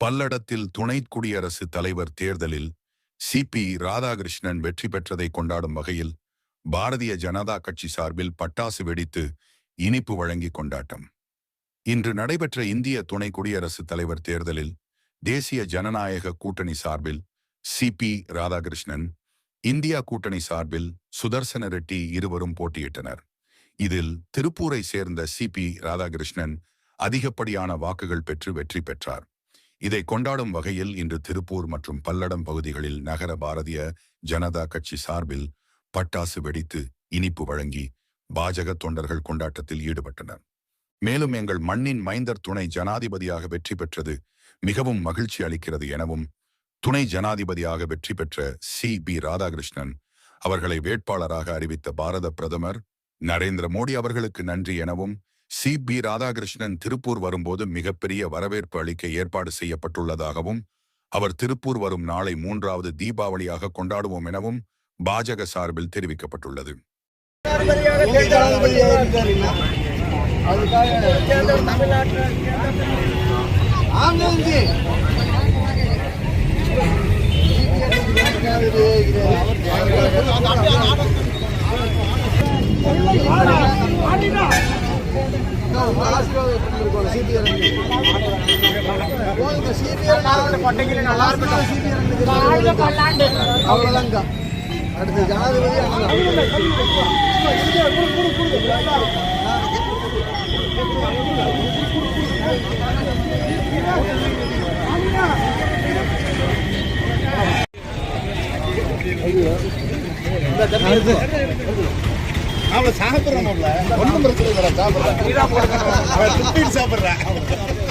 பல்லடத்தில் துணை குடியரசு தலைவர் தேர்தலில் சிபி ராதாகிருஷ்ணன் வெற்றி பெற்றதை கொண்டாடும் வகையில் பாரதிய ஜனதா கட்சி சார்பில் பட்டாசு வெடித்து இனிப்பு வழங்கி கொண்டாட்டம். இன்று நடைபெற்ற இந்திய துணை குடியரசுத் தலைவர் தேர்தலில் தேசிய ஜனநாயக கூட்டணி சார்பில் சிபி ராதாகிருஷ்ணன் இந்தியா கூட்டணி சார்பில் சுதர்சன ரெட்டி இருவரும் போட்டியிட்டனர். இதில் திருப்பூரை சேர்ந்த சிபி ராதாகிருஷ்ணன் அதிகப்படியான வாக்குகள் பெற்று வெற்றி பெற்றார். இதை கொண்டாடும் வகையில் இன்று திருப்பூர் மற்றும் பல்லடம் பகுதிகளில் நகர பாரதிய ஜனதா கட்சி சார்பில் பட்டாசு வெடித்து இனிப்பு வழங்கி பாஜக தொண்டர்கள் கொண்டாட்டத்தில் ஈடுபட்டனர். மேலும் எங்கள் மண்ணின் மைந்தர் துணை ஜனாதிபதியாக வெற்றி பெற்றது மிகவும் மகிழ்ச்சி அளிக்கிறது எனவும் துணை ஜனாதிபதியாக வெற்றி பெற்ற சி. பி. ராதாகிருஷ்ணன் அவர்களை வேட்பாளராக அறிவித்த பாரத பிரதமர் நரேந்திர மோடி அவர்களுக்கு நன்றி எனவும் சி. பி. ராதாகிருஷ்ணன் திருப்பூர் வரும்போது மிகப்பெரிய வரவேற்பு அளிக்க ஏற்பாடு செய்யப்பட்டுள்ளதாகவும் அவர் திருப்பூர் வரும் நாளை மூன்றாவது தீபாவளியாக கொண்டாடுவோம் எனவும் பாஜக சார்பில் தெரிவிக்கப்பட்டுள்ளது. எங்க ஜனாதிபதி அடுத்து அதுக்காக ஆமாஞ்சி அடுத்த நாம அவளை சாப்பிடுறோம் ஒன்றும் பிரச்சனை இல்லை சாப்பிட்றேன். அவன்